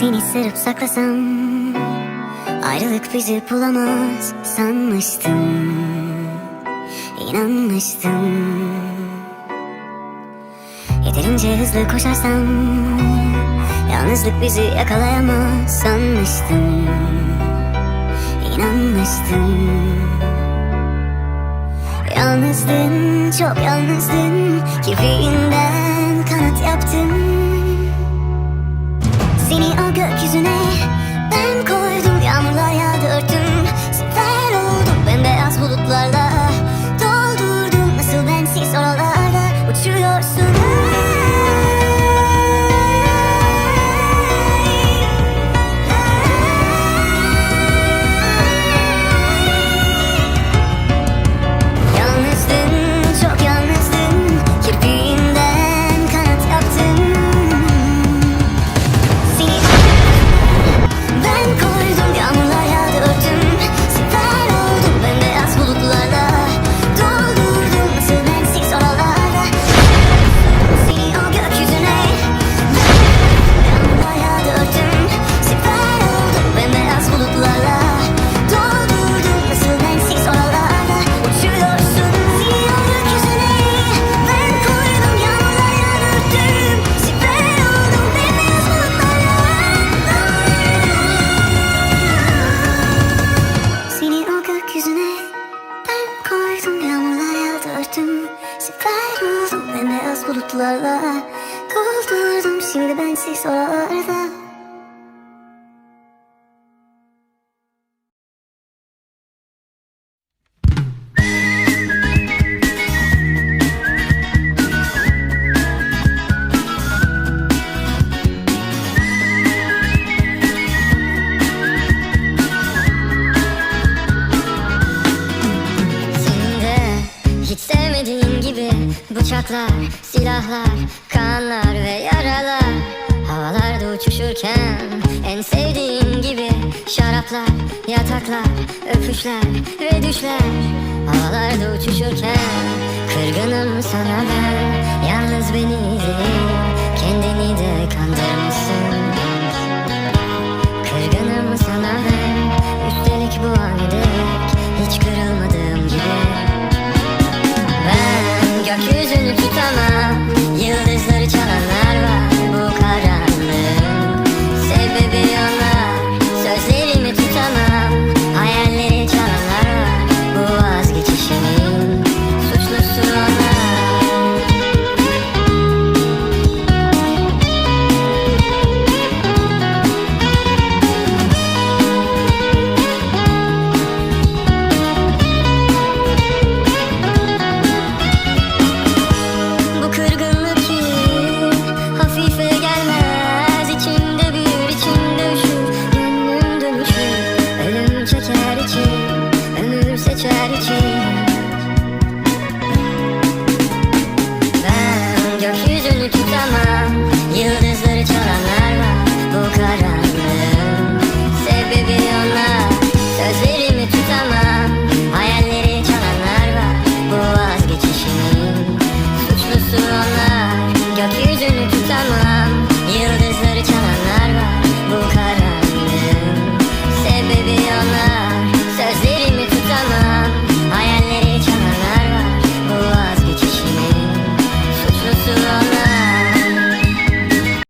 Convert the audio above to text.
Seni sarıp saklasam Ayrılık bizi bulamaz sanmıştım. İnanmıştım. Yeterince hızlı koşarsam Yalnızlık bizi yakalayamaz sanmıştım. İnanmıştım. Yalnızdın, çok yalnızdın Kirpiğinden kanat yaptım bembeyaz bulutlarla Doldurdum şimdi bensiz oralarda Bıçaklar, silahlar, kanlar ve yaralar. Havalarda uçuşurken en sevdiğin gibi Şaraplar, yataklar, öpüşler ve düşler. Havalarda uçuşurken kırgınım sana ben. Yalnız beni değil kendini de kandırmışsın